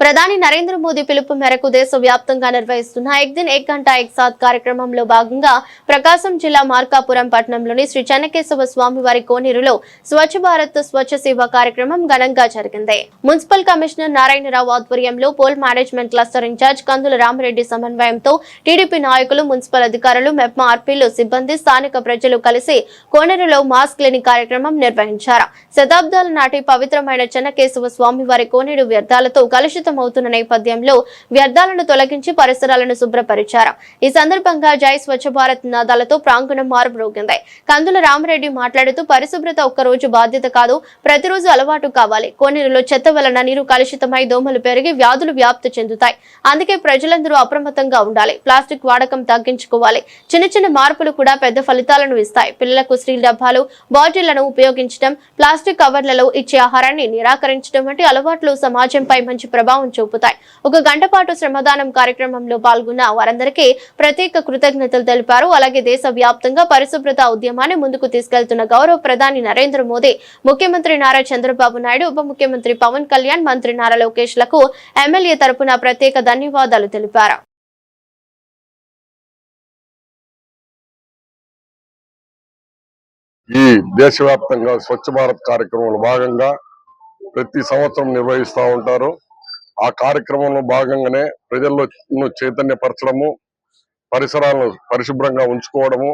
ప్రధాని నరేంద్ర మోదీ పిలుపు మేరకు దేశవ్యాప్తంగా నిర్వహిస్తున్న ఎక్ దిన్ ఎక్ గంట ఎక్ సాత్ కార్యక్రమంలో భాగంగా ప్రకాశం జిల్లా మార్కాపురం పట్టణంలోని శ్రీ చెన్నకేశవ స్వామి వారి కోనేరులో స్వచ్ఛ భారత్ స్వచ్ఛ సేవ కార్యక్రమం ఘనంగా జరిగింది. మున్సిపల్ కమిషనర్ నారాయణరావు ఆధ్వర్యంలో poll management cluster incharge Kandula Ramareddy సమన్వయంతో టీడీపీ నాయకులు మున్సిపల్ అధికారులు మెప్మా ఆర్పీలు సిబ్బంది స్థానిక ప్రజలు కలిసి కోనేరులో మాస్క్ లేని కార్యక్రమం నిర్వహించారు. శతాబ్దాల నాటి పవిత్రమైన చెన్నకేశవ స్వామి వారి కోనేరు వ్యర్థాలతో కలుషిత అవుతున్న నేపథ్యంలో వ్యర్థాలను తొలగించి పరిసరాలను శుభ్రపరిచారు. ఈ సందర్భంగా జై స్వచ్ఛ భారత్ నాదాలతో ప్రాంగణం మారుమ్రోగింది. కందుల రామరెడ్డి మాట్లాడుతూ పరిశుభ్రత ఒక్క రోజు బాధ్యత కాదు ప్రతిరోజు అలవాటు కావాలి. కోనేరులో చెత్త వలన నీరు కలుషితమై దోమలు పెరిగి వ్యాధులు వ్యాప్తి చెందుతాయి. అందుకే ప్రజలందరూ అప్రమత్తంగా ఉండాలి. ప్లాస్టిక్ వాడకం తగ్గించుకోవాలి. చిన్న చిన్న మార్పులు కూడా పెద్ద ఫలితాలను ఇస్తాయి. పిల్లలకు స్టీల్ డబ్బాలు బాటిళ్ళను ఉపయోగించడం ప్లాస్టిక్ కవర్లలో ఇచ్చే ఆహారాన్ని నిరాకరించడం వంటి అలవాట్లు సమాజంపై మంచి ప్రభావం ప్రభావం చూపుతాయి. ఒక గంట పాటు శ్రమదానం కార్యక్రమంలో పాల్గొన్న వారందరికీ ప్రత్యేక కృతజ్ఞతలు తెలిపారు. అలాగే దేశ వ్యాప్తంగా పరిశుభ్రత ఉద్యమాన్ని ముందుకు తీసుకెళ్తున్న గౌరవ ప్రధాని నరేంద్ర మోదీ ముఖ్యమంత్రి నారా చంద్రబాబు నాయుడు ఉప ముఖ్యమంత్రి పవన్ కళ్యాణ్ మంత్రి నారా లోకేష్లకు ఎమ్మెల్యే తరపున ప్రత్యేక ధన్యవాదాలు తెలిపారు. ఈ దేశవ్యాప్తంగా స్వచ్ఛ భారత్ కార్యక్రమంలో భాగంగా ప్రతి సంవత్సరం నిర్వహిస్తూ ఉంటారు. ఆ కార్యక్రమంలో భాగంగానే ప్రజల్లో చైతన్యపరచడము పరిసరాలను పరిశుభ్రంగా ఉంచుకోవడము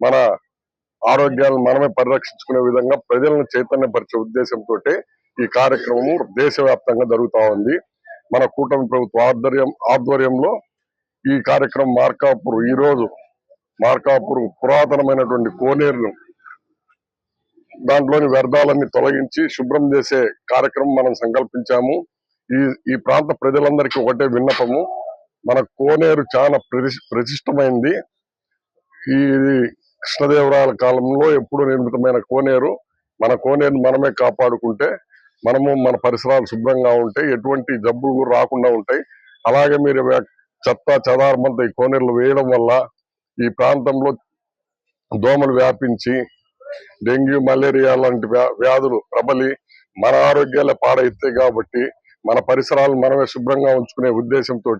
మన ఆరోగ్యాలను మనమే పరిరక్షించుకునే విధంగా ప్రజలను చైతన్యపరిచే ఉద్దేశంతో ఈ కార్యక్రమము దేశవ్యాప్తంగా జరుగుతూ ఉంది. మన కూటమి ప్రభుత్వ ఆధ్వర్యం ఆధ్వర్యంలో ఈ కార్యక్రమం మార్కాపూర్ ఈ రోజు మార్కాపూర్ పురాతనమైనటువంటి కోనేరును దాంట్లోని వ్యర్థాలన్నీ తొలగించి శుభ్రం చేసే కార్యక్రమం మనం సంకల్పించాము. ఈ ఈ ప్రాంత ప్రజలందరికీ ఒకటే విన్నపము. మన కోనేరు చాలా ప్రతిష్టమైంది. ఈ కృష్ణదేవరాయల కాలంలో ఎప్పుడు నిర్మితమైన కోనేరు. మన కోనేరుని మనమే కాపాడుకుంటే మనము మన పరిసరాలు శుభ్రంగా ఉంటాయి ఎటువంటి జబ్బులు రాకుండా ఉంటాయి. అలాగే మీరు చెత్త చెదారమంతా ఈ కోనేరులు వేయడం వల్ల ఈ ప్రాంతంలో దోమలు వ్యాపించి డెంగ్యూ మలేరియా లాంటి వ్యాధులు ప్రబలి మన ఆరోగ్యాలే పాడైతాయి కాబట్టి మన పరిసరాలు మనమే శుభ్రంగా ఉంచుకునే ఉద్దేశంతో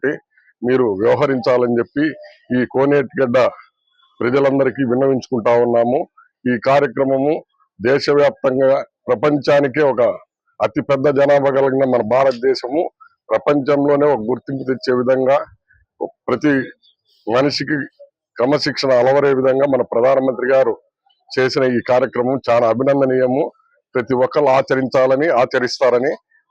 మీరు వ్యవహరించాలని చెప్పి ఈ కోనేటిగడ్డ ప్రజలందరికీ విన్నవించుకుంటా ఉన్నాము. ఈ కార్యక్రమము దేశవ్యాప్తంగా ప్రపంచానికే ఒక అతి పెద్ద జనాభా కలిగిన మన భారతదేశము. ప్రపంచంలోనే ఒక గుర్తింపు తెచ్చే విధంగా ప్రతి మనిషికి క్రమశిక్షణ అలవరే విధంగా మన ప్రధానమంత్రి గారు చేసిన ఈ కార్యక్రమం చాలా అభినందనీయము. ప్రతి ఒక్కరు ఆచరించాలని ఆచరిస్తారని